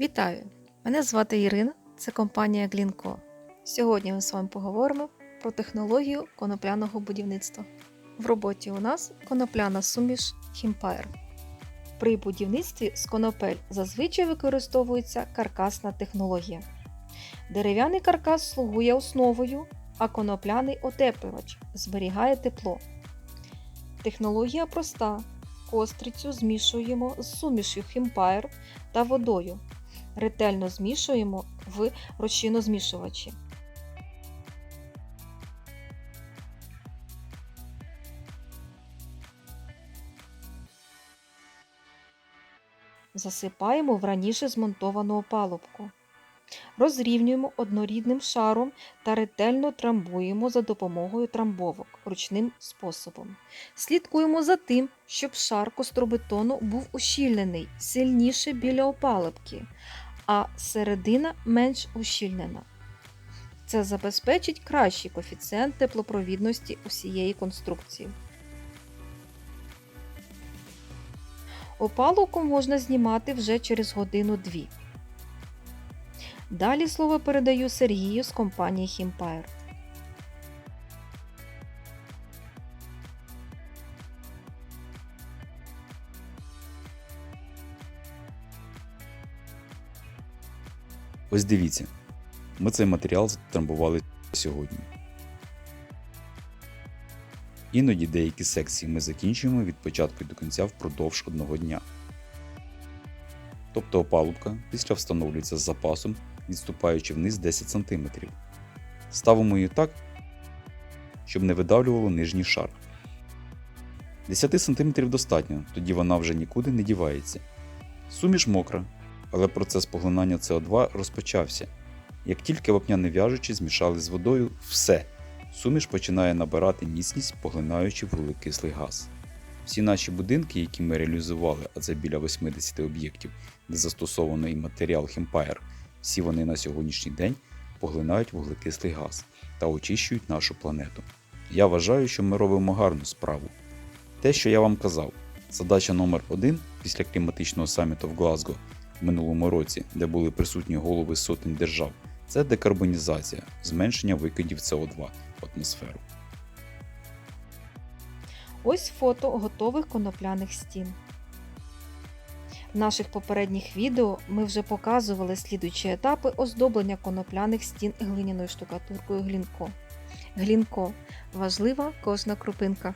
Вітаю! Мене звати Ірина, це компанія Глінко. Сьогодні ми з вами поговоримо про технологію конопляного будівництва. В роботі у нас конопляна суміш Хімпайр. При будівництві з конопель зазвичай використовується каркасна технологія. Дерев'яний каркас слугує основою, а конопляний отеплювач зберігає тепло. Технологія проста. Кострицю змішуємо з сумішю Хімпайр та водою. Ретельно змішуємо в розчинозмішувачі. Засипаємо в раніше змонтовану опалубку. Розрівнюємо однорідним шаром та ретельно трамбуємо за допомогою трамбовок ручним способом. Слідкуємо за тим, щоб шар костробетону був ущільнений сильніше біля опалубки, а середина менш ущільнена. Це забезпечить кращий коефіцієнт теплопровідності усієї конструкції. Опалубку можна знімати вже через годину-дві. Далі слово передаю Сергію з компанії Хімпайр. Ось дивіться, ми цей матеріал затрамбували сьогодні. Іноді деякі секції ми закінчуємо від початку до кінця впродовж одного дня. Тобто опалубка після встановлюється з запасом, відступаючи вниз 10 см. Ставимо її так, щоб не видавлювало нижній шар. 10 см достатньо, тоді вона вже нікуди не дівається. Суміш мокра, але процес поглинання СО2 розпочався. Як тільки вапняне в'яжучі змішали з водою, все. Суміш починає набирати міцність, поглинаючи вуглекислий газ. Всі наші будинки, які ми реалізували, а це біля 80 об'єктів, де застосований матеріал Хімпайр, всі вони на сьогоднішній день поглинають вуглекислий газ та очищують нашу планету. Я вважаю, що ми робимо гарну справу. Те, що я вам казав, задача номер один після кліматичного саміту в Глазго в минулому році, де були присутні голови сотень держав, це декарбонізація, зменшення викидів СО2 в атмосферу. Ось фото готових конопляних стін. В наших попередніх відео ми вже показували слідуючі етапи оздоблення конопляних стін глиняною штукатуркою Глінко. Глінко важлива кожна крупинка.